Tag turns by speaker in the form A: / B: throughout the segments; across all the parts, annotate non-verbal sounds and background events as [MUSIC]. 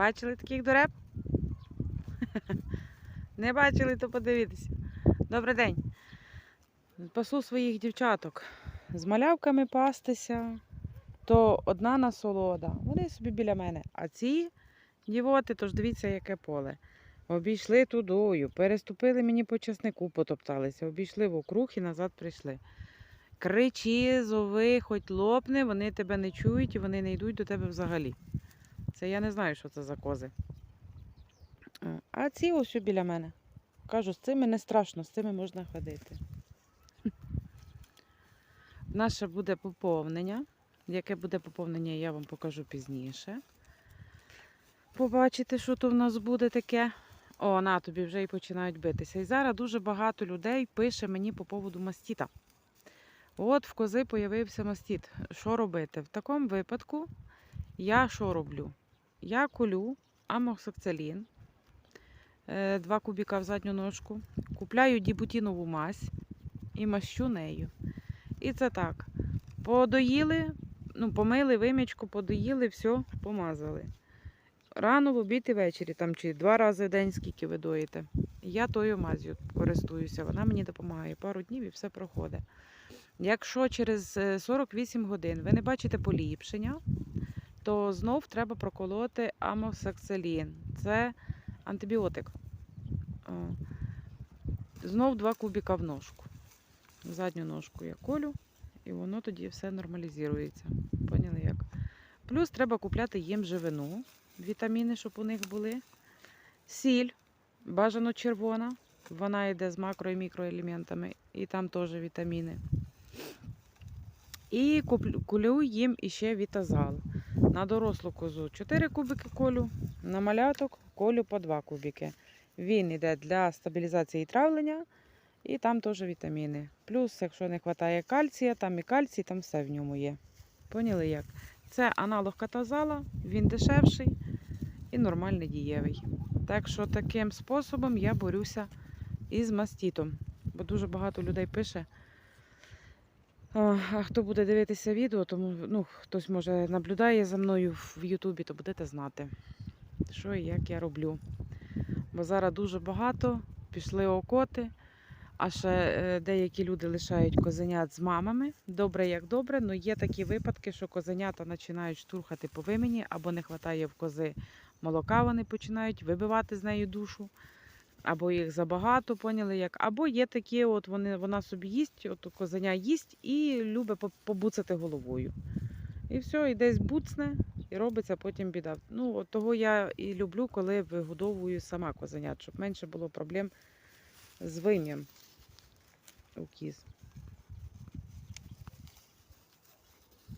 A: Бачили таких дуреб? [LAUGHS] Не бачили, то подивіться. Добрий день. Пасу своїх дівчаток. З малявками пастися, то одна насолода. Вони собі біля мене. А ці дівоти, то ж дивіться, яке поле. Обійшли тудою, переступили мені по часнику, потопталися, обійшли вокруг і назад прийшли. Кричи, зови, хоч лопне, вони тебе не чують і вони не йдуть до тебе взагалі. Це я не знаю, що це за кози. А ці ось біля мене. Кажу, з цими не страшно, з цими можна ходити. [LAUGHS] Наше буде поповнення. Яке буде поповнення, я вам покажу пізніше. Побачите, що то в нас буде таке. О, на тобі вже і починають битися. І зараз дуже багато людей пише мені по поводу мастіта. От в кози появився мастіт. Що робити? В такому випадку я що роблю? Я колю амоксоцилін, е, два кубіка в задню ножку, купляю дібутінову мазь і мащу нею. І це так. Подоїли, ну, помили вимічку, подоїли, все, помазали. Рано в обід і ввечері, там чи два рази в день, скільки ви доїте. Я тою мазю користуюся, вона мені допомагає. Пару днів і все проходить. Якщо через е, 48 годин ви не бачите поліпшення, то знов треба проколоти амосаксилін. Це антибіотик. Знов два кубіка в ножку. Задню ножку я колю, і воно тоді все нормалізується. Поняли як? Плюс треба купляти їм живину, вітаміни, щоб у них були. Сіль, бажано червона. Вона йде з макро і мікроелементами, і там теж вітаміни. І куплю- їм іще вітазал. На дорослу козу 4 кубики колю, на маляток колю по 2 кубики. Він йде для стабілізації травлення, і там теж вітаміни. Плюс, якщо не вистачає кальція, там і кальцій, там все в ньому є. Поняли як? Це аналог катазала, він дешевший і нормальний дієвий. Так що таким способом я борюся із мастітом. Бо дуже багато людей пише. А хто буде дивитися відео, тому ну, хтось може наблюдає за мною в Ютубі, то будете знати, що і як я роблю. Бо зараз дуже багато пішли окоти, а ще е, деякі люди лишають козенят з мамами. Добре, як добре, але є такі випадки, що козенята починають штурхати по вимені, або не вистачає в кози молока, вони починають вибивати з неї душу або їх забагато, поняли як. Або є такі, от вони, вона собі їсть, от козеня їсть і любить побуцати головою. І все, і десь буцне, і робиться потім біда. Ну, от того я і люблю, коли вигодовую сама козенят, щоб менше було проблем з вим'ям у кіз.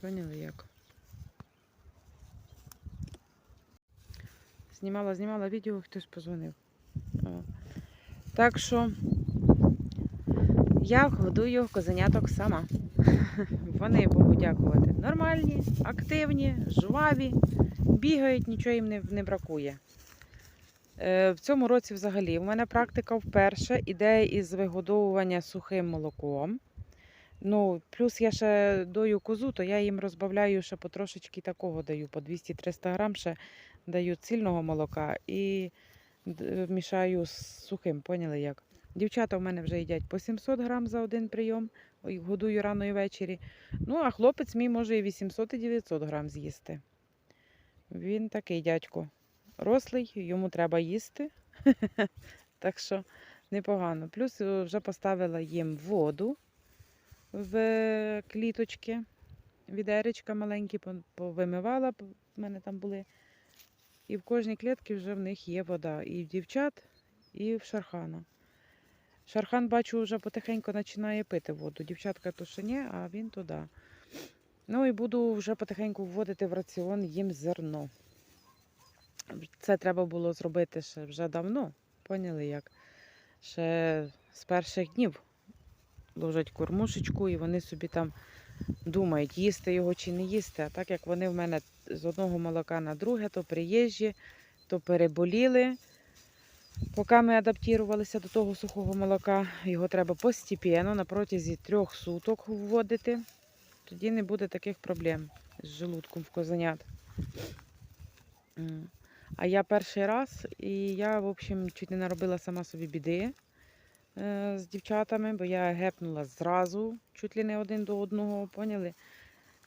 A: Поняли як? Знімала, знімала відео, хтось позвонив. О. Так що я годую козеняток сама. [LAUGHS] Вони Богу дякувати. Нормальні, активні, жваві, бігають, нічого їм не, не бракує. Е, в цьому році взагалі у мене практика вперше іде із вигодовування сухим молоком. Ну, плюс я ще дою козу, то я їм розбавляю ще потрошечки такого даю, по 200-300 грам ще даю цільного молока і мішаю з сухим, поняли як? Дівчата в мене вже їдять по 700 грам за один прийом, годую рано і ввечері. Ну, а хлопець мій може і 800 і 900 грам з'їсти. Він такий дядько. Рослий, йому треба їсти. [LAUGHS] так що непогано. Плюс е, вже поставила їм воду в кліточки. Відеречка маленькі повимивала, в мене там були. І в кожній клітці вже в них є вода. І в дівчат, і в шархана. Шархан, бачу, вже потихеньку починає пити воду. Дівчатка то ще ні, а він то да. Ну і буду вже потихеньку вводити в раціон їм зерно. Це треба було зробити ще вже давно. Поняли як? Ще з перших днів ложать кормушечку, і вони собі там думають, їсти його чи не їсти. А так як вони в мене з одного молока на друге, то приїжджі, то переболіли. Поки ми адаптувалися до того сухого молока, його треба постійно на протязі трьох суток вводити. Тоді не буде таких проблем з желудком в козенят. А я перший раз, і я, в общем, чуть не наробила сама собі біди з дівчатами, бо я гепнула зразу, чуть ли не один до одного, поняли?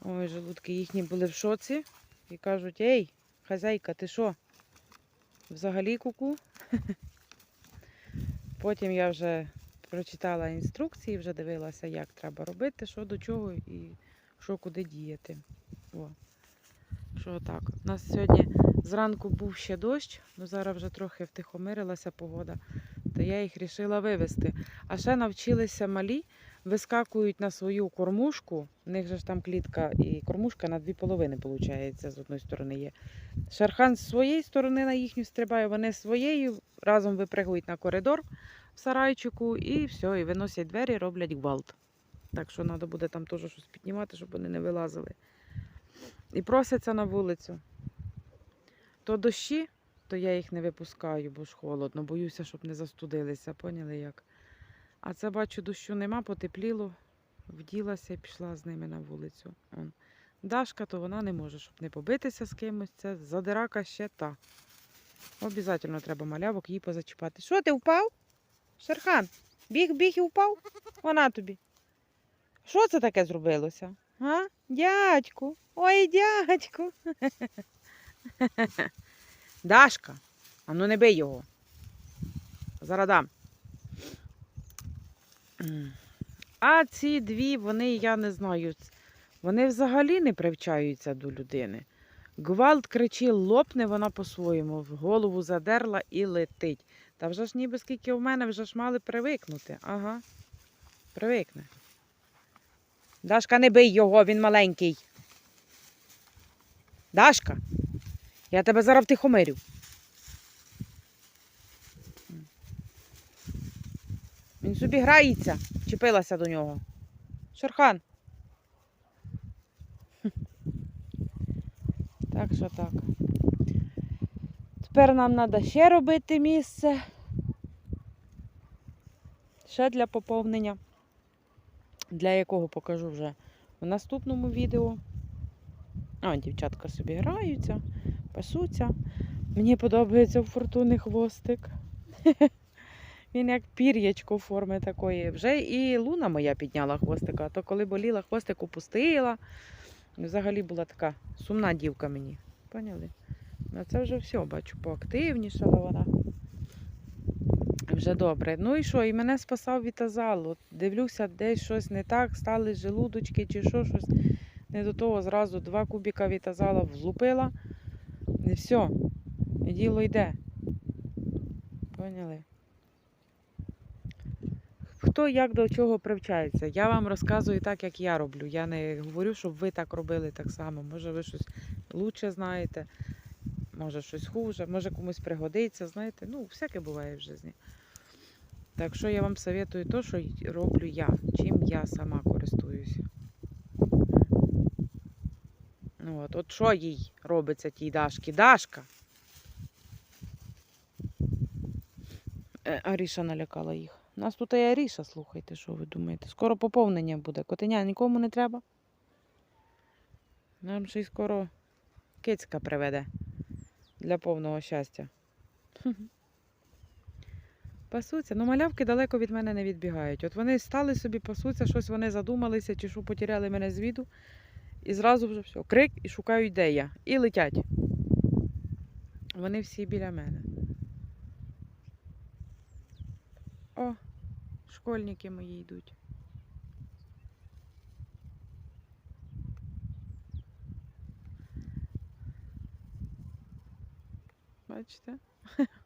A: Ой, желудки їхні були в шоці і кажуть: Ей, хазяйка, ти що? Взагалі куку? [LAUGHS] Потім я вже прочитала інструкції, вже дивилася, як треба робити, що до чого і що куди діяти. О. Що так. У нас сьогодні зранку був ще дощ, ну зараз вже трохи втихомирилася погода, то я їх вирішила вивезти. А ще навчилися малі, вискакують на свою кормушку. У них же ж там клітка і кормушка на дві половини, виходить, з одної сторони є. Шархан з своєї сторони на їхню стрибає, вони своєю разом випригують на коридор в сарайчику і все, і виносять двері, роблять гвалт. Так що треба буде там теж щось піднімати, щоб вони не вилазили. І просяться на вулицю. То дощі, то я їх не випускаю, бо ж холодно. Боюся, щоб не застудилися. Поняли як? А це бачу, дощу нема, потепліло, вділася і пішла з ними на вулицю. Он. Дашка, то вона не може, щоб не побитися з кимось. Це задирака ще та. Обязательно треба малявок її позачіпати. Що ти впав? Шерхан, біг, біг і впав? Вона тобі. Що це таке зробилося? А? Дядьку. Ой, дядьку. [LAUGHS] Дашка, а ну не бий його. Зараз дам. А ці дві, вони, я не знаю, вони взагалі не привчаються до людини. Гвалт кричи, лопне вона по-своєму, голову задерла і летить. Та вже ж ніби скільки в мене вже ж мали привикнути. Ага. Привикне. Дашка, не бий його, він маленький. Дашка, я тебе зараз втихомирю. Він собі грається, чіпилася до нього. Шерхан. Так що так. Тепер нам треба ще робити місце. Ще для поповнення. Для якого покажу вже в наступному відео. А, дівчатка собі граються, пасуться. Мені подобається у фортуни хвостик. [LAUGHS] Він як пір'ячко форми такої. Вже і луна моя підняла хвостика, то коли боліла, хвостик опустила. Взагалі була така сумна дівка мені. Поняли? А це вже все, бачу, поактивнішала вона. Вже добре. Ну і що? І мене спасав вітазал. От дивлюся, десь щось не так, стали желудочки чи що, щось не до того. Зразу два кубіка вітазала влупила. І все. Діло йде. Поняли? Хто як до чого привчається? Я вам розказую так, як я роблю. Я не говорю, щоб ви так робили так само. Може, ви щось лучше знаєте, може щось хуже, може комусь пригодиться, знаєте. Ну, всяке буває в житті. Так що я вам советую то, що роблю я, чим я сама користуюся. Ну от, от що їй робиться тій Дашки? Дашка! Е, Аріша налякала їх. У нас тут і Аріша, слухайте, що ви думаєте. Скоро поповнення буде. Котеня нікому не треба. Нам ще й скоро кицька приведе для повного щастя. [LAUGHS] Пасуться. Ну, малявки далеко від мене не відбігають. От вони стали собі пасуться, щось вони задумалися, чи що потеряли мене з віду. І зразу вже все. Крик і шукають, де я. І летять. Вони всі біля мене. О, школьники мої йдуть. Бачите? [LAUGHS]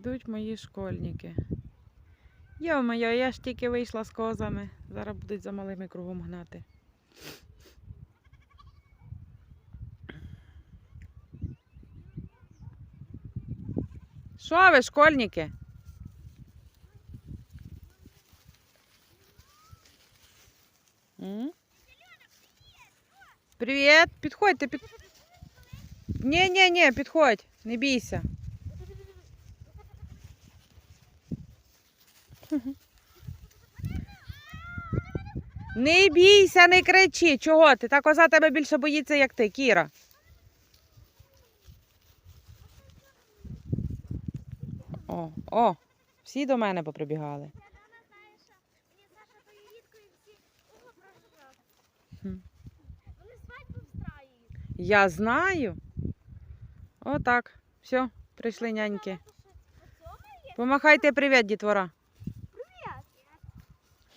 A: Йдуть мої школьники. Йо-моє, я ж тільки вийшла з козами. Зараз будуть за малими кругом гнати. Що ви, школьники? Привіт, підходьте, під... Ні, ні, ні, підходь, не бійся. Не бійся, не кричи. Чого ти? Та коза тебе більше боїться, як ти, Кіра. О, о, всі до мене поприбігали. Я знаю. Отак. Все, прийшли няньки. Помахайте привіт, дітвора.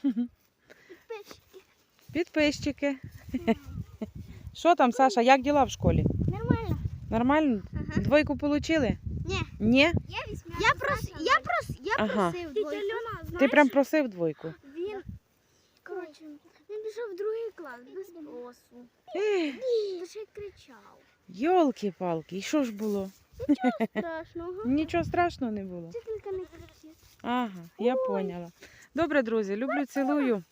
B: Підписчики.
A: Підписчики. [LAUGHS] Що там, Саша, як діла в школі?
B: Нормально.
A: Нормально?
B: Ага.
A: Двойку получили?
B: Ні.
A: Ні?
B: Я. Я прос, я прос, я
A: Ага.
B: просив двойку.
A: Ти прям просив двойку.
B: Він, коротше, він пішов в другий клас без спросу.
A: Ех,
B: Лише кричав.
A: Йолки-палки, і що ж було?
B: Нічого Страшного. [LAUGHS]
A: Нічого страшного не було.
B: Вчителька не кричить.
A: Ага, я поняла. Добре, друзі, люблю, цілую.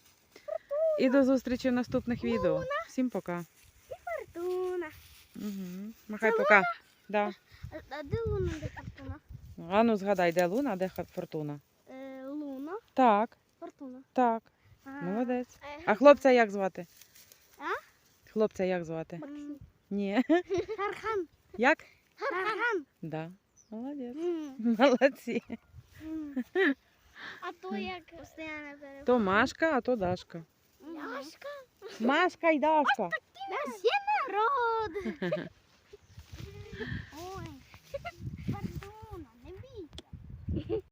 A: І до зустрічі в наступних відео. Всім пока.
B: Фортуна.
A: Угу. Махай пока. Да.
B: А, де Луна, де Фортуна?
A: А ну згадай, де Луна, а де Фортуна.
B: Е, Луна,
A: Так,
B: Фортуна.
A: так, молодець.
B: е,
A: А хлопця як звати?
B: А?
A: Хлопця як звати?
B: Максим.
A: Ні. [LAUGHS]
B: Хархан.
A: Як?
B: Хархан.
A: Да. Молодець. [LAUGHS] Молодці.
B: А то як постійно перебуває.
A: То Машка, а то Дашка.
B: Машка?
A: Машка і Дашка.
B: Нас є народ. Ой, пардон, не бійся.